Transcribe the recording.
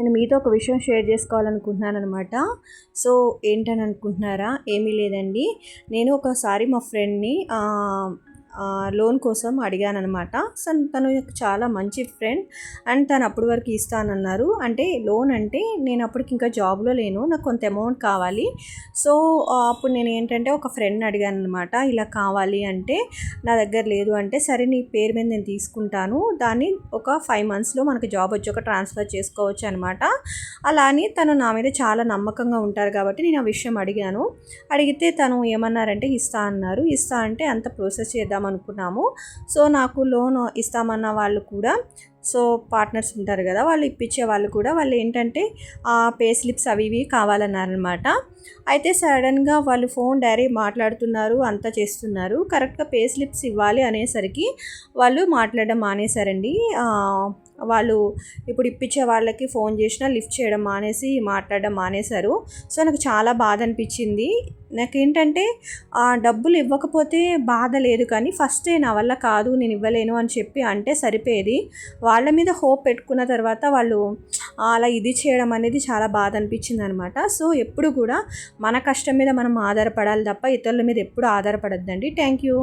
నేను మీతో ఒక విషయం షేర్ చేసుకోవాలనుకుంటున్నాను అనమాట సో ఏంటని అనుకుంటున్నారా ఏమీ లేదండి. నేను ఒకసారి మా ఫ్రెండ్ని లోన్ కోసం అడిగానమాట సో తను చాలా మంచి ఫ్రెండ్ అండ్ తను అప్పటి వరకు ఇస్తానన్నారు. అంటే లోన్ అంటే నేను అప్పటికి ఇంకా జాబ్లో లేను. నాకు కొంత అమౌంట్ కావాలి. సో అప్పుడు నేను ఏంటంటే ఒక ఫ్రెండ్ అడిగాను అనమాట ఇలా కావాలి అంటే నా దగ్గర లేదు అంటే సరే నీ పేరు మీద నేను తీసుకుంటాను. దాన్ని ఒక ఫైవ్ మంత్స్లో మనకు జాబ్ వచ్చి ఒక ట్రాన్స్ఫర్ చేసుకోవచ్చు అనమాట అలా అని తను నా మీద చాలా నమ్మకంగా ఉంటారు కాబట్టి నేను ఆ విషయం అడిగాను. అడిగితే తను ఏమన్నారంటే ఇస్తా అన్నారు. ఇస్తా అంటే అంత ప్రాసెస్ చేద్దాం అనుకున్నాము సో నాకు లోన్ ఇస్తామన్న వాళ్ళు కూడా సో పార్ట్నర్స్ ఉంటారు కదా వాళ్ళు ఇప్పించే వాళ్ళు కూడా వాళ్ళు ఏంటంటే ఆ పే స్లిప్స్ అవి ఇవి కావాలన్నారనమాట అయితే సడన్గా వాళ్ళు ఫోన్ డైరెక్ట్ మాట్లాడుతున్నారు అంతా చేస్తున్నారు. కరెక్ట్గా పే స్లిప్స్ ఇవ్వాలి అనేసరికి వాళ్ళు మాట్లాడడం మానేశారండి. వాళ్ళు ఇప్పుడు ఇప్పించే వాళ్ళకి ఫోన్ చేసినా లిఫ్ట్ చేయడం మానేసి మాట్లాడడం మానేశారు. సో నాకు చాలా బాధ అనిపించింది. నాకేంటంటే ఆ డబ్బులు ఇవ్వకపోతే బాధ లేదు కానీ ఫస్టే నా వల్ల కాదు నేను ఇవ్వలేను అని చెప్పి అంటే సరిపోయేది. వాళ్ళ మీద హోప్ పెట్టుకున్న తర్వాత వాళ్ళు అలా ఇది చేయడం అనేది చాలా బాధ అనిపించింది అనమాట సో ఎప్పుడు కూడా మన కష్టం మీద మనం ఆధారపడాలి తప్ప ఇతరుల మీద ఎప్పుడు ఆధారపడద్దండి. Thank you